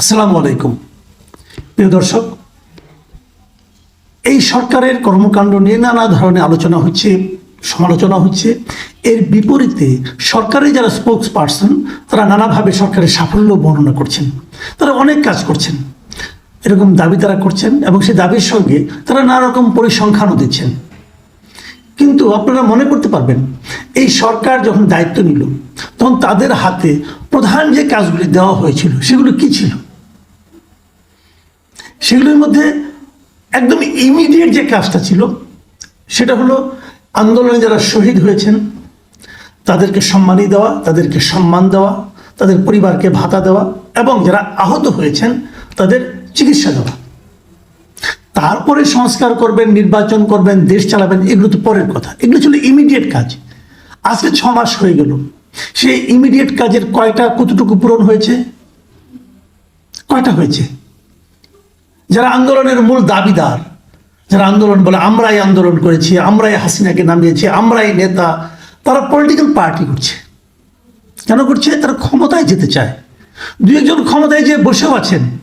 আসসালামু আলাইকুম। প্রিয় দর্শক, এই সরকারের কর্মকাণ্ড নিয়ে নানা ধরনের আলোচনা হচ্ছে, সমালোচনা হচ্ছে। এর বিপরীতে সরকারের যারা স্পোক্স পার্সন তারা নানাভাবে সরকারের সাফল্য বর্ণনা করছেন। তারা অনেক কাজ করছেন। এরকম দাবি তারা করছেন এবং সেই দাবির সঙ্গে তারা নানা রকম পরিসংখ্যানও দিচ্ছেন। কিন্তু আপনারা মনে করতে পারবেন, এই সরকার যখন দায়িত্ব নিল, তখন তাদের হাতে প্রধান যে কাজগুলি দেওয়া হয়েছিল, সেগুলো কি ছিল? সেগুলোর মধ্যে একদম ইমিডিয়েট যে কাজটা ছিল, সেটা হলো আন্দোলনে যারা শহীদ হয়েছেন, তাদেরকে সম্মানই দেওয়া, তাদেরকে সম্মান দেওয়া, তাদের পরিবারকে ভাতা দেওয়া এবং যারা আহত হয়েছেন, তাদের চিকিৎসা দেওয়া। তারপরে সংস্কার করবেন, নির্বাচন করবেন, দেশ চালাবেন, এগুলো তো পরের কথা। এগুলো ছিল ইমিডিয়েট কাজ। আজকে ছ মাস হয়ে গেল। সেই ইমিডিয়েট কাজের কয়টা কতটুকু পূরণ হয়েছে? কয়টা হয়েছে? যারা আন্দোলনের মূল দাবিদার, যারা আন্দোলন বলে, আমরাই আন্দোলন করেছি, আমরাই হাসিনাকে নামিয়েছি, আমরাই নেতা, তারা পলিটিক্যাল পার্টি করছে। কেন করছে? তারা ক্ষমতায় যেতে চায়। দু একজন ক্ষমতায় যে বসেও আছেন।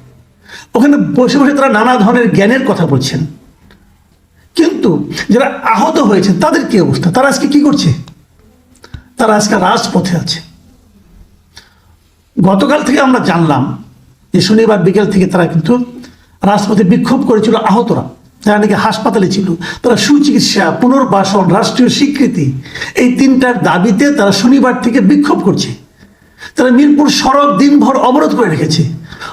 ওখানে বসে বসে তারা নানা ধরনের জ্ঞানের কথা বলছেন। কিন্তু যারা আহত হয়েছেন, তাদের কি অবস্থা? তারা আজকে কি করছে? তারা আজকে রাজপথে আছে। গতকাল থেকে আমরা জানলাম যে শনিবার বিকেল থেকে তারা কিন্তু রাজপথে বিক্ষোভ করেছিল, আহতরা, যারা নাকি হাসপাতালে ছিল, তারা সুচিকিৎসা, পুনর্বাসন, রাষ্ট্রীয় স্বীকৃতি, এই তিনটার দাবিতে তারা শনিবার থেকে বিক্ষোভ করছে। তারা মিরপুর সড়ক দিনভর অবরোধ করে রেখেছে।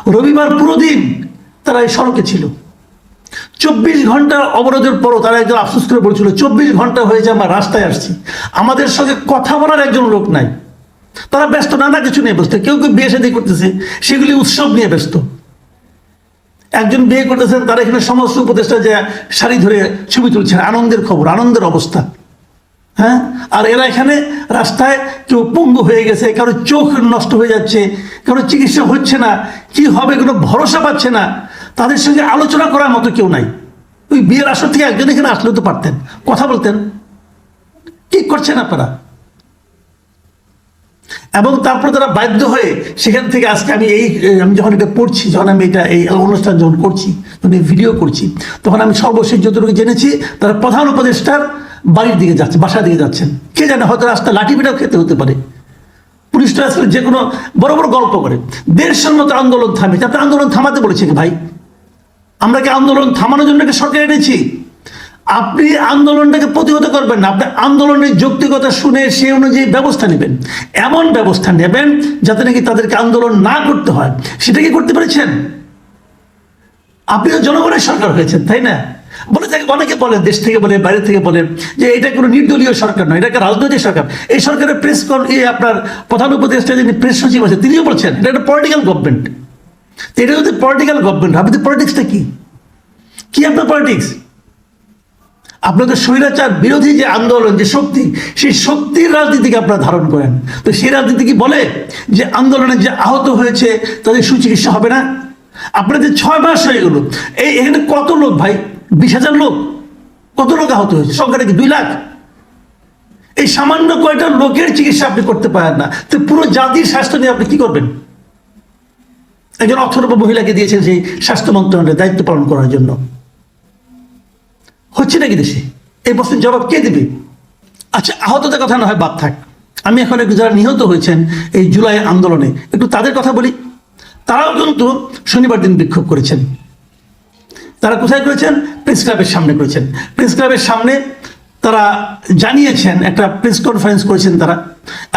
রবিবার পুরো দিন তারা এই সড়কে ছিল। চব্বিশ ঘণ্টা অবরোধের পরও তারা একজন আফসোস করে বলছিল, চব্বিশ ঘণ্টা হয়েছে আমরা রাস্তায় আসছি। আমাদের সঙ্গে কথা বলার একজন লোক নাই। তারা ব্যস্ত, নানা কিছু নিয়ে ব্যস্ত। কেউ কেউ বিয়ে করতেছে, সেগুলি উৎসব নিয়ে ব্যস্ত। একজন বিয়ে করতেছেন, তারা এখানে সমস্ত উপদেষ্টা যে শাড়ি ধরে ছবি তুলছেন, আনন্দের খবর, আনন্দের অবস্থা। হ্যাঁ? আর এরা এখানে রাস্তায় কেউ পঙ্গু হয়ে গেছে, কারও চোখ নষ্ট হয়ে যাচ্ছে, কারও চিকিৎসা হচ্ছে না, কি হবে কোনো ভরসা পাচ্ছে না। তাদের সঙ্গে আলোচনা করার মতো কেউ নাই। ওই বিয়ের আসর থেকে একজন এখানে আসলে তো পারতেন। কথা বলতেন। কি করছেন আপনারা? এবং তারপর তারা বাধ্য হয়ে সেখান থেকে আজকে আমি এই আমি যখন এটা পড়ছি, যখন আমি এটা, এই অনুষ্ঠান যখন করছি, যখন এই ভিডিও করছি, তখন আমি সর্বশেষ যতটুকু জেনেছি, তারা প্রধান উপদেষ্টার বাড়ির দিকে যাচ্ছে, বাসার দিকে যাচ্ছেন। কে জানে, হয়তো রাস্তা লাঠি পিটাও খেতে হতে পারে। পুলিশরা আসলে যে কোনো বড় বড় গল্প করে। দেড়শোর মতো আন্দোলন থামে। আপনি আন্দোলন থামাতে বলেছে ভাই? আমরা কি আন্দোলন থামানোর জন্য একটা সরকার এনেছি? আপনি আন্দোলনটাকে প্রতিহত করবেন না। আপনি আন্দোলনের যৌক্তিকতা শুনে সে অনুযায়ী ব্যবস্থা নেবেন। এমন ব্যবস্থা নেবেন যাতে নাকি তাদেরকে আন্দোলন না করতে হয়। সেটা কি করতে পেরেছেন? আপনিও জনগণের সরকার হয়েছেন, তাই না? বলে থাকে, অনেকে বলেন দেশ থেকে বলে, বাইরে থেকে বলেন যে এটা কোনো নির্দলীয় সরকার নয়, এটা একটা রাজনৈতিক সরকার। এই সরকারের প্রেস আপনার প্রধান উপদেষ্টা যিনি প্রেস সচিব আছে তিনিও বলছেন, এটা একটা পলিটিক্যাল গভর্নমেন্ট এটা যদি পলিটিক্যাল গভর্নমেন্ট আপনি পলিটিক্সটা কি? কি আপনার পলিটিক্স আপনাদের স্বৈরাচার বিরোধী যে আন্দোলন, যে শক্তি, সেই শক্তির রাজনীতিকে আপনারা ধারণ করেন। তো সেই রাজনীতি কি বলে যে আন্দোলনে যে আহত হয়েছে তাদের সুচিকিৎসা হবে না? আপনাদের ছয় মাস হয়ে গেল, এই এখানে কত লোক ভাই? বিশ হাজার লোক? কত লোক আহত হয়েছে? সংখ্যাটা কি দুই লাখ? এই সামান্য কয়টা লোকের চিকিৎসা আপনি করতে পারেন না। তো পুরো জাতির স্বাস্থ্য নিয়ে আপনি কি করবেন? একজন অথর্ব মহিলাকে দিয়েছেন সেই স্বাস্থ্য মন্ত্রণালয়ের দায়িত্ব পালন করার জন্য। হচ্ছে নাকি দেশে? এই প্রশ্নের জবাব কে দেবে? আচ্ছা আহতদের কথা না হয় বাদ থাক। আমি এখন যারা নিহত হয়েছেন এই জুলাই আন্দোলনে, একটু তাদের কথা বলি। তারাও কিন্তু শনিবার দিন বিক্ষোভ করেছেন। তারা কোথায় করেছেন? প্রেস ক্লাবের সামনে করেছেন। প্রেস ক্লাবের সামনে তারা জানিয়েছেন, একটা প্রেস কনফারেন্স করেছেন তারা।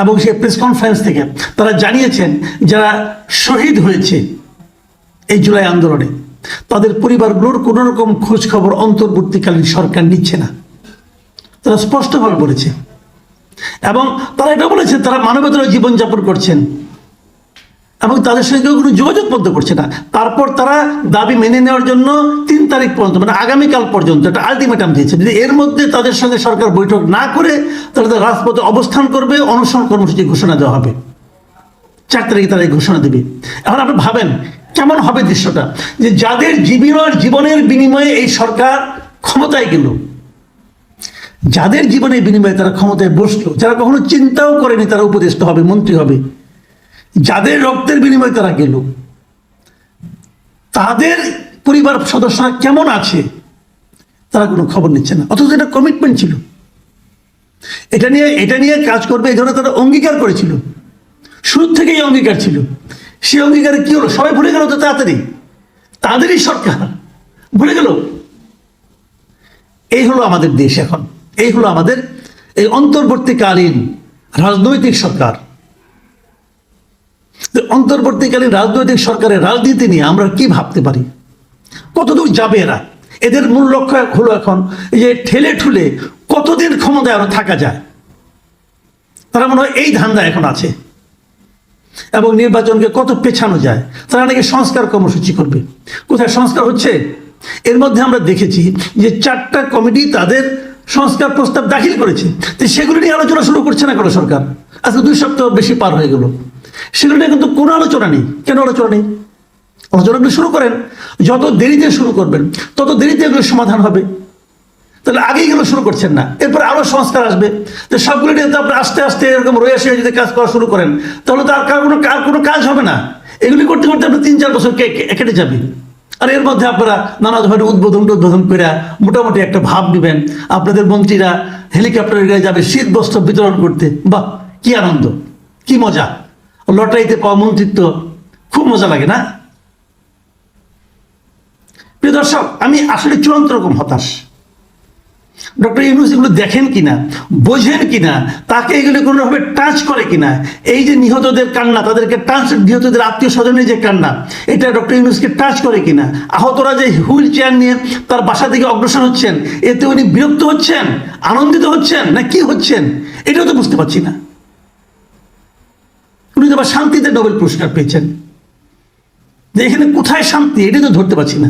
এবং সেই প্রেস কনফারেন্স থেকে তারা জানিয়েছেন, যারা শহীদ হয়েছে এই জুলাই আন্দোলনে তাদের পরিবারগুলোর কোনো রকম খোঁজ খবর অন্তর্বর্তীকালীন সরকার নিচ্ছে না। তারা স্পষ্টভাবে বলেছে। এবং তারা এটা বলেছে, তারা মানবতার জীবনযাপন করছেন। এবং তাদের সঙ্গে কোনো যোগাযোগ বন্ধ করছে না। তারপর তারা দাবি মেনে নেওয়ার জন্য তিন তারিখ পর্যন্ত মানে আগামীকাল পর্যন্ত একটা আলটিমেটাম দিয়েছে। যদি এর মধ্যে তাদের সঙ্গে সরকার বৈঠক না করে, তাহলে তারা রাজপথে অবস্থান করবে, অনশন কর্মসূচি ঘোষণা দেওয়া হবে। চার তারিখে তারা এই ঘোষণা দেবে। এখন আপনি ভাবেন কেমন হবে দৃশ্যটা? যে যাদের জীবনের জীবনের বিনিময়ে এই সরকার ক্ষমতায় গেল, যাদের জীবনের বিনিময়ে তারা ক্ষমতায় বসল, যারা কখনো চিন্তাও করেনি তারা উপদেষ্টা হবে, মন্ত্রী হবে, যাদের রক্তের বিনিময়ে তারা গেল, তাদের পরিবার সদস্যরা কেমন আছে, তারা কোনো খবর নিচ্ছে না। অথচ এটা কমিটমেন্ট ছিল। এটা নিয়ে এটা নিয়ে কাজ করবে এই জন্য তারা অঙ্গীকার করেছিল। শুরু থেকেই অঙ্গীকার ছিল। সেই অঙ্গীকারে কি হলো? সবাই ভুলে গেল তো তাড়াতাড়ি। তাদেরই সরকার। ভুলে গেল। এই হলো আমাদের দেশ এখন। এই হলো আমাদের এই অন্তর্বর্তীকালীন রাজনৈতিক সরকার। অন্তর্বর্তীকালীন রাজনৈতিক সরকারের রাজনীতি নিয়ে আমরা কি ভাবতে পারি? কতদূর যাবে এরা? এদের মূল লক্ষ্য হলো এখন যে ঠেলে ঠুলে কতদিন ক্ষমতায় আরও থাকা যায়? তারা মনে হয় এই ধান্দা এখন আছে। এবং নির্বাচনকে কত পেছানো যায়, তারা নাকি সংস্কার কর্মসূচি করবে। কোথায় সংস্কার হচ্ছে? এর মধ্যে আমরা দেখেছি যে চারটা কমিটি তাদের সংস্কার প্রস্তাব দাখিল করেছে। তো সেগুলো নিয়ে আলোচনা শুরু করছে না কোনো সরকার? আজকে দুই সপ্তাহ বেশি পার হয়ে গেল। সেগুলো নিয়ে কিন্তু কোনো আলোচনা নেই। কেন আলোচনা নেই? আলোচনাগুলো শুরু করেন। যত দেরিতে শুরু করবেন, তত দেরিতে এগুলো সমাধান হবে। তাহলে আগেই এগুলো শুরু করছেন না। এরপর আরও সংস্কার আসবে। তো সবগুলো নিয়ে তো আপনি আস্তে আস্তে এরকম রয়ে আসে যদি কাজ করা শুরু করেন, তাহলে তো আর কার কোনো কার কোনো কাজ হবে না। এগুলি করতে করতে আপনি তিন চার বছর কেটে যাবে আর এর মধ্যে আপনারা নানা ধরনের উদ্বোধন উদ্বোধন করে মোটামুটি একটা ভাব নেবেন আপনাদের মন্ত্রীরা হেলিকপ্টারে গায়ে যাবে, শীত বস্ত্র বিতরণ করতে। বাহ, কি আনন্দ, কি মজা। লটারিতে পাওয়া মন্ত্রিত্ব, খুব মজা লাগে না? প্রিয় দর্শক, আমি আসলে চূড়ান্ত রকম হতাশ। ডক্টর ইউনুস এগুলো দেখেন কিনা? বোঝেন কিনা? তাকে এগুলো কোনোভাবে টাচ করে কিনা? এই যে নিহতদের কান্না, তাদেরকে টাচ নিহতদের আত্মীয় স্বজনের যে কান্না, এটা ডক্টর ইউনুসকে টাচ করে কিনা? আহতরা যে হুইল চেয়ার নিয়ে তার বাসা থেকে অগ্রসর হচ্ছেন, এতে উনি বিরক্ত হচ্ছেন? আনন্দিত হচ্ছেন? না কি হচ্ছেন? এটাও তো বুঝতে পারছি না। উনি তো আবার শান্তিতে নোবেল পুরস্কার পেয়েছেন। যে এখানে কোথায় শান্তি? এটা তো ধরতে পারছি না।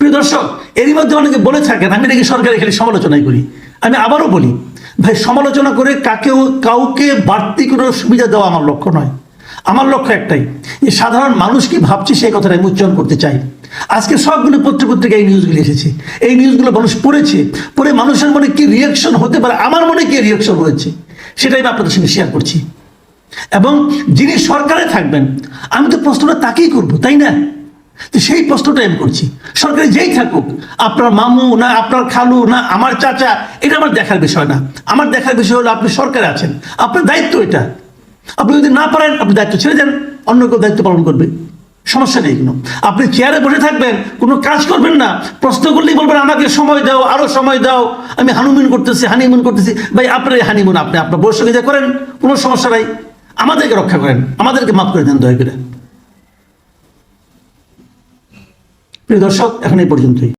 প্রিয় দর্শক, এরই মধ্যে অনেকে বলে থাকেন আমি নাকি সরকারের খালি সমালোচনাই করি। আমি আবারও বলি, ভাই, সমালোচনা করে কাকেও, কাউকে বাড়তি কোনো সুবিধা দেওয়া আমার লক্ষ্য নয়। আমার লক্ষ্য একটাই যে সাধারণ মানুষ কি ভাবছে সেই কথাটা আমি উচ্চারণ করতে চাই। আজকে সবগুলো পত্রপত্রিকায় এই নিউজগুলো এসেছে। এই নিউজগুলো মানুষ পড়েছে, পড়ে মানুষের মনে কি রিয়াকশন হতে পারে, আমার মনে কি রিয়াকশন হয়েছে সেটাই আমি আপনাদের সঙ্গে শেয়ার করছি। এবং যিনি সরকারে থাকবেন, আমি তো প্রশ্নটা তাকেই করব, তাই না? সেই প্রশ্নটা আমি করছি। সরকারে যেই থাকুক, আপনার মামু না আপনার খালু না আমার চাচা, এটা আমার দেখার বিষয় না। আমার দেখার বিষয় হলো আপনি সরকারে আছেন। আপনার দায়িত্ব এটা। আপনি যদি না পারেন, আপনি দায়িত্ব ছেড়ে দেন। অন্য কেউ দায়িত্ব পালন করবে। সমস্যা নেই কোনো। আপনি চেয়ারে বসে থাকবেন, কোনো কাজ করবেন না। প্রশ্ন করলেই বলবেন, আমাকে সময় দাও, আরও সময় দাও। আমি হানুমুন করতেছি হানিমুন করতেছি। ভাই, আপনার এই হানিমুন আপনি আপনার সঙ্গে যা করেন, কোনো সমস্যা নাই। আমাদেরকে রক্ষা করেন। আমাদেরকে মাফ করে দেন দয়া করে। প্রিয় দর্শক এখন এই পর্যন্তই।